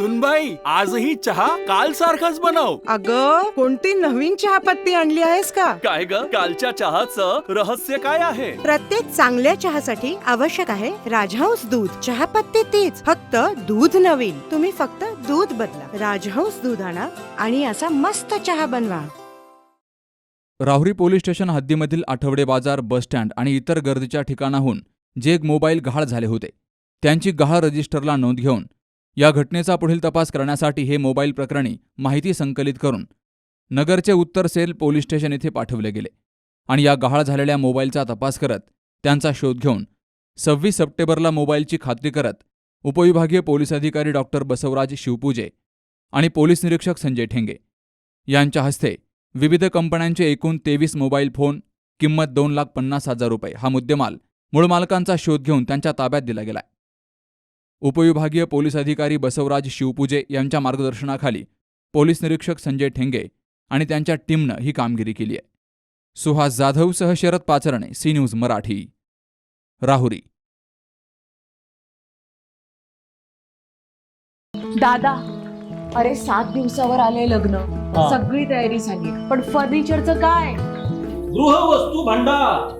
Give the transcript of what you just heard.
सुनबाई आजही चहा काल सारखाच बनव. अग कोणती नवीन चहापत्ती आणली आहेस का? काय ग? कालच्या चहाचं रहस्य काय आहे? प्रत्येक चांगल्या चहासाठी आवश्यक आहे राजहंस दूध. चहापत्ती तीच फक्त दूध नवीन. तुम्ही फक्त दूध बदला. राजहंस दूध आणा आणि असा मस्त चहा बनवा. राहुरी पोलीस स्टेशन हद्दीमधील आठवडे बाजार बसस्टँड आणि इतर गर्दीच्या ठिकाणाहून जे एक मोबाईल गहाळ झाले होते. त्यांची गहाळ रजिस्टरला नोंद घेऊन या घटनेचा पुढील तपास करण्यासाठी हे मोबाईल प्रकरणी माहिती संकलित करून नगरचे उत्तर सेल पोलीस स्टेशन येथे पाठवले गेले आणि या गहाळ झालेल्या मोबाईलचा तपास करत त्यांचा शोध घेऊन सव्वीस सप्टेंबरला मोबाईलची खात्री करत उपविभागीय पोलीस अधिकारी डॉक्टर बसवराज शिवपूजे आणि पोलीस निरीक्षक संजय ठेंगे यांच्या हस्ते विविध कंपन्यांचे एकूण तेवीस मोबाईल फोन किंमत दोन लाख पन्नास हजार रुपये हा मुद्देमाल मूळ मालकांचा शोध घेऊन त्यांच्या ताब्यात दिला गेलाय उपविभागीय पोलीस अधिकारी बसवराज शिवपूजे यांच्या मार्गदर्शनाखाली पोलीस निरीक्षक संजय ठेंगे आणि त्यांच्या टीमनं ही कामगिरी केली आहे. सुहास जाधवसह शरद पाचरणे सी न्यूज मराठी. राहुरी. दादा अरे सात दिवसावर आले लग्न. सगळी तयारी झाली पण फर्निचरचं काय? गृहवस्तू भांडार.